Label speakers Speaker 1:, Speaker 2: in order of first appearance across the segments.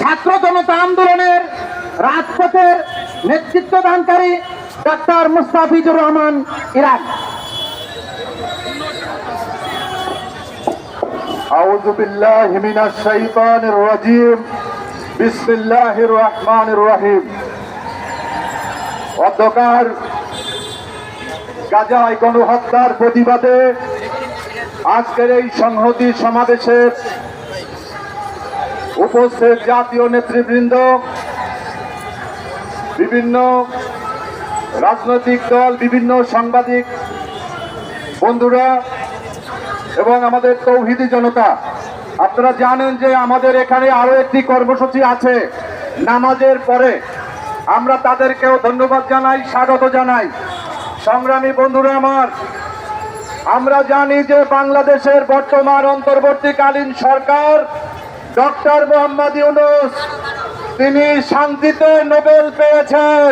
Speaker 1: ছাত্র জনতা আন্দোলনের রাজপথের নেতৃত্ব দানকারী ডাক্তার মুস্তাফিজুর রহমান ইরান
Speaker 2: أعوذ بالله من الشيطان الرجيم بسم الله الرحمن الرحيم অধ্যকার গাজায় গণহত্যার প্রতিবাদে আজকের এই সংহতি সমাবেশের উপস্থিত জাতীয় নেতৃবৃন্দ, বিভিন্ন রাজনৈতিক দল, বিভিন্ন সাংবাদিক বন্ধুরা এবং আমাদের তৌহিদি জনতা, আপনারা জানেন যে আমাদের এখানে আরও একটি কর্মসূচি আছে। নামাজের পরে আমরা তাদেরকেও ধন্যবাদ জানাই, স্বাগত জানাই। সংগ্রামী বন্ধুরা আমার, আমরা জানি যে বাংলাদেশের বর্তমান অন্তর্বর্তীকালীন সরকার ডক্টর মোহাম্মদ ইউনুস, তিনি শান্তিতে নোবেল পেয়েছেন।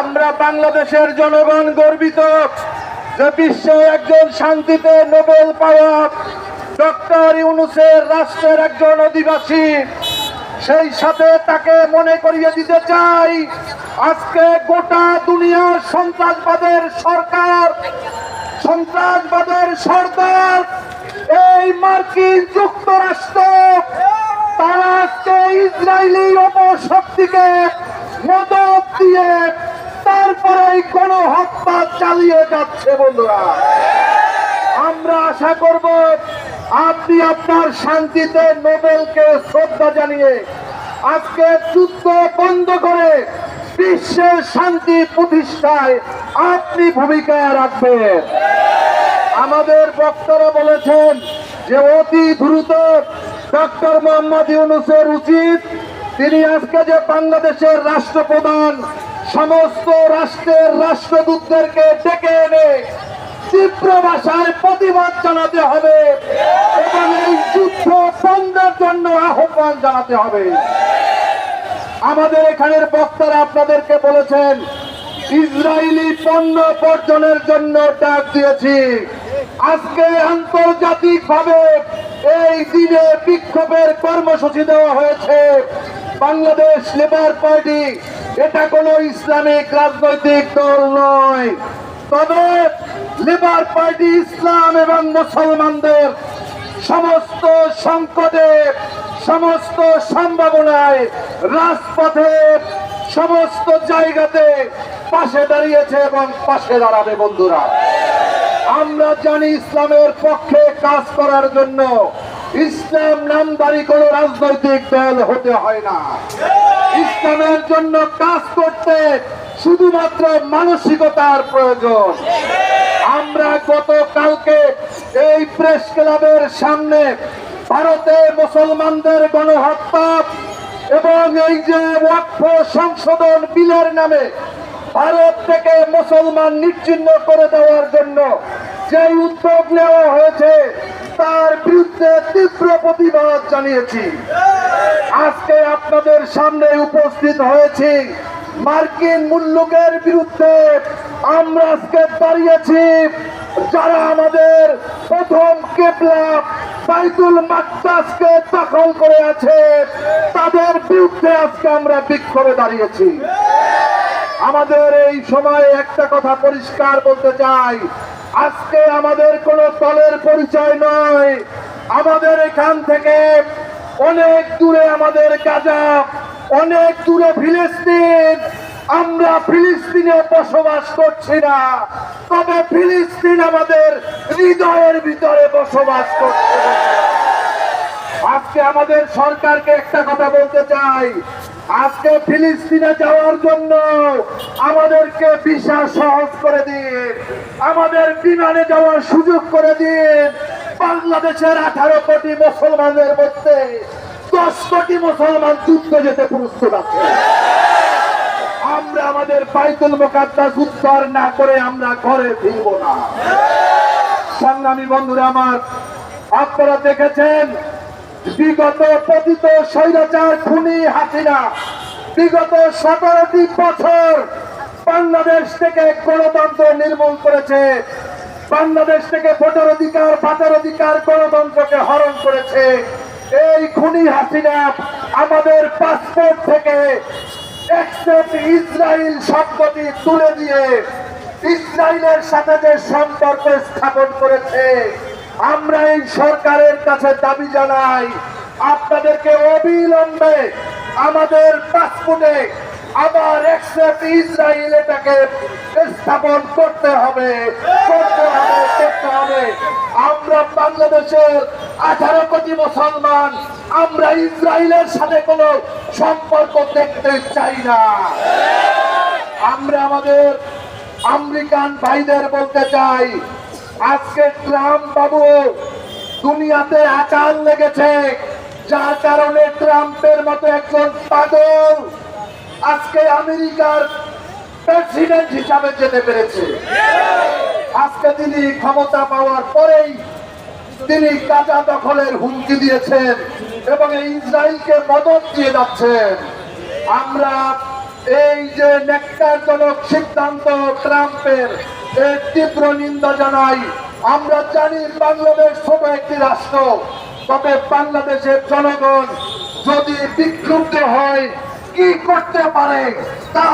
Speaker 2: আমরা বাংলাদেশের জনগণ গর্বিত যে বিশ্বে একজন শান্তিতে নোবেল পাওয়া ডক্টর ইউনুসের রাষ্ট্রের একজন অধিবাসী। সেই সাথে তাকে মনে করিয়ে দিতে চাই, আজকে গোটা দুনিয়ার সন্ত্রাসবাদের সরকার সন্ত্রাসবাদের সরকার এই মার্কিন যুক্তরাষ্ট্র, তারা আজকে ইসরায়েলি অপশক্তিকে মদত দিয়ে তারপরে কোন হত্যা চালিয়ে যাচ্ছে বন্ধুরা। আমরা আশা করব আপনি আপনার শান্তিতে নোবেলকে শ্রদ্ধা জানিয়ে আজকে যুদ্ধ বন্ধ করে বিশ্বের শান্তি প্রতিষ্ঠায় আপনি ভূমিকা রাখবেন। আমাদের বক্তারা বলেছেন যে অতি দ্রুত ডক্টর মোহাম্মদ ইউনুসের উচিত, তিনি আজকে যে বাংলাদেশের রাষ্ট্রপ্রধান, সমস্ত রাষ্ট্রের রাষ্ট্রদূতদেরকে ডেকে এনে তীব্র ভাষায় প্রতিবাদ জানাতে হবে এবং এই যুদ্ধ বন্ধের জন্য আহ্বান জানাতে হবে। আমাদের এখানের বক্তারা আপনাদেরকে বলেছেন, ইসরায়েলি পণ্য বর্জনের জন্য ডাক দিয়েছি। আজকে আন্তর্জাতিক ভাবে এই দিনে বিক্ষোভের কর্মসূচি দেওয়া হয়েছে। বাংলাদেশ লেবার পার্টি, এটা কোনো ইসলামিক রাজনৈতিক দল নয়। তবে লেবার পার্টি ইসলাম এবং মুসলমানদের সমস্ত সংকটে, সমস্ত সম্ভাবনায় রাজপথে, সমস্ত জায়গাতে পাশে দাঁড়িয়েছে এবং পাশে দাঁড়াবে বন্ধুরা। আমরা জানি ইসলামের পক্ষে কাজ করার জন্য ইসলাম নামদারি কোনো রাজনৈতিক দল হতে হয় না। ইসলামের জন্য কাজ করতে শুধুমাত্র মানসিকতার প্রয়োজন। আমরা গতকালকে এই প্রেস ক্লাবের সামনে ভারতে মুসলমানদের গণহত্যা এবং এই যে ওয়াক্ফ সংশোধন বিলের নামে ভারত থেকে মুসলমান নিশ্চিহ্ন করে দেওয়ার জন্য যে উদ্যোগ নেওয়া হয়েছে, তার বিরুদ্ধে তীব্র প্রতিবাদ জানিয়েছি। আজকে আপনাদের সামনে উপস্থিত হয়েছি মার্কিন মুল্লুকের বিরুদ্ধে। আমরা আজকে দাঁড়িয়েছি যারা আমাদের প্রথম কেবলা বাইতুল মাকদাসকে দখল করে আছে, তাদের বিরুদ্ধে আজকে আমরা বিক্ষোভে দাঁড়িয়েছি। আমাদের এই সময়ে একটা কথা পরিষ্কার বলতে চাই আজকে আমাদের কোনো দলের পরিচয় নয়। আমাদের এখান থেকে অনেক দূরে আমাদের গাজা, অনেক দূরে ফিলিস্তিন। আমরা ফিলিস্তিনে বসবাস করছি না। তবে ফিলিস্তিন আমাদের হৃদয়ের ভিতরে বসবাস করছে। আজকে আমাদের সরকারকে একটা কথা বলতে চাই। আজকে ফিলিস্তিনে যাওয়ার জন্য আমাদেরকে ভিসা সহজ করে দিন। আমাদের বিমানে যাওয়ার সুযোগ করে দিন। বাংলাদেশের আঠারো কোটি মুসলমানের মধ্যে দশ কোটি মুসলমান যুদ্ধ যেতে প্রস্তুত আছে। আমরা আমাদের বাইতুল মোকাদ্দাস উদ্ধার না করে আমরা ঘরে ফিরব না। সংগ্রামী বন্ধুরা আমার, আপনারা দেখেছেন বিগত পতিত স্বৈরাচার খুনি হাসিনা, বিগত সতেরোটি বছর বাংলাদেশ থেকে গণতন্ত্র নির্মূল করেছে, বাংলাদেশ থেকে ভোটার অধিকার, ভাতের অধিকার গণতন্ত্রকে হরণ করেছে। এই খুনি হাসিনা আমাদের পাসপোর্ট থেকে ইসরায়েল শব্দটি তুলে দিয়ে ইসরায়েলের সাথে যে সম্পর্ক স্থাপন করেছে আমরা এই সরকারের কাছে দাবি জানাই, আপনাদেরকে অবিলম্বে আমাদের পাসপোর্টে আবার একসেপ্ট ইসরায়েল এটাকে স্থাপন করতে হবে করতে হবে করতে হবে। আমরা বাংলাদেশের আঠারো কোটি মুসলমান, আমরা ইসরায়েলের সাথে কোনো সম্পর্ক দেখতে চাই না। আমরা আমাদের আমেরিকান ভাইদের বলতে চাই আজকে ট্রাম্প বাবু, দুনিয়াতে আকাল লেগেছে, যার কারণে ট্রাম্পের মতো একজন পাগল আজকে আমেরিকার প্রেসিডেন্ট হিসাবে যেতে পেরেছে। আজকে তিনি ক্ষমতা পাওয়ার পরেই তিনি কাজা দখলের হুমকি দিয়েছেন এবং ইসরায়েলকে মদত দিয়ে যাচ্ছেন। আমরা এই যে নেকটারজনক সিদ্ধান্ত ট্রাম্পের এর তীব্র নিন্দা জানাই, আমরা জানি বাংলাদেশ ছোট একটি রাষ্ট্র, তবে বাংলাদেশের জনগণ যদি বিক্ষুব্ধ হয়, কি করতে পারে? তা